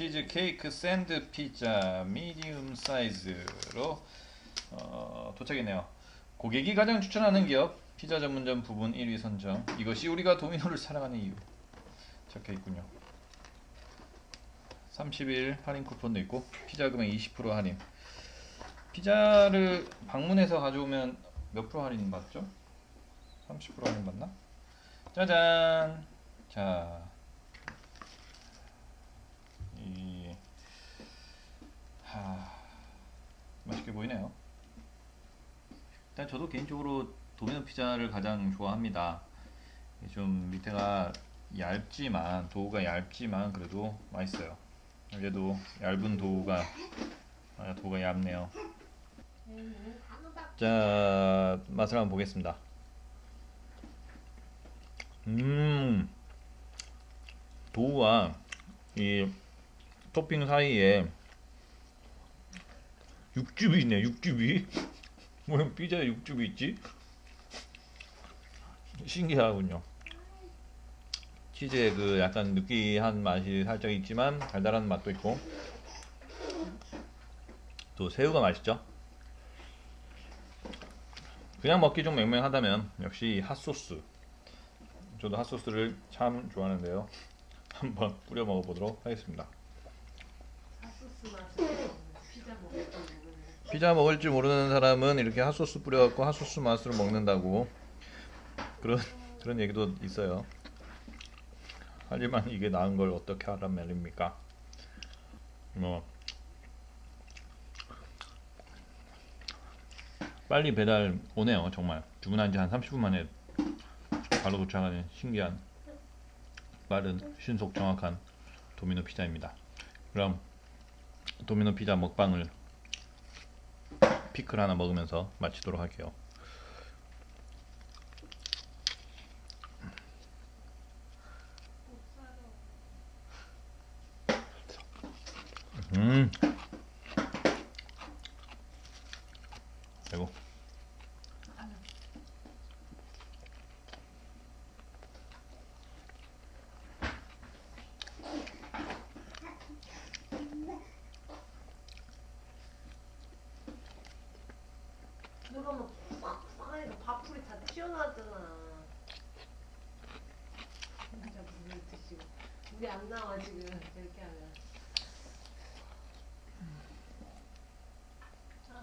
치즈 케이크 샌드 피자 미디움 사이즈로 어, 도착했네요. 고객이 가장 추천하는 기업 피자 전문점 부분 1위 선정. 이것이 우리가 도미노를 사랑하는 이유. 적혀 있군요. 30일 할인 쿠폰도 있고 피자 금액 20% 할인. 피자를 방문해서 가져오면 몇 프로 할인 받죠? 30% 할인 받나? 짜잔. 자. 이 하, 맛있게 보이네요. 일단 저도 개인적으로 도미노 피자를 가장 좋아합니다. 좀 밑에가 얇지만 도우가 얇지만 그래도 맛있어요. 얘도 얇은 도우가 아, 도우가 얇네요. 자 맛을 한번 보겠습니다. 음 도우와 이 토핑 사이에 육즙이 있네 육즙이. 왜 피자에 육즙이 있지? 신기하군요. 치즈의 그 약간 느끼한 맛이 살짝 있지만 달달한 맛도 있고. 또 새우가 맛있죠? 그냥 먹기 좀 맹맹하다면 역시 핫소스. 저도 핫소스를 참 좋아하는데요. 한번 뿌려 먹어보도록 하겠습니다. 핫소스 맛을 피자 먹을 줄 모르는 사람은 이렇게 핫소스 뿌려갖고 핫소스 맛으로 먹는다고 그런 그런 얘기도 있어요. 하지만 이게 나은 걸 어떻게 말입니까? 뭐 빨리 배달 오네요 정말 주문한 지 한 30분 만에 바로 도착하는 신기한 빠른 신속 정확한 도미노 피자입니다. 그럼 도미노 피자 먹방을 피클 하나 먹으면서 마치도록 할게요. 음. 누르면 꽉 하니까 밥풀이 다 튀어나왔잖아. 혼자 물을 드시고 물이 안 나와 지금 이렇게 하면.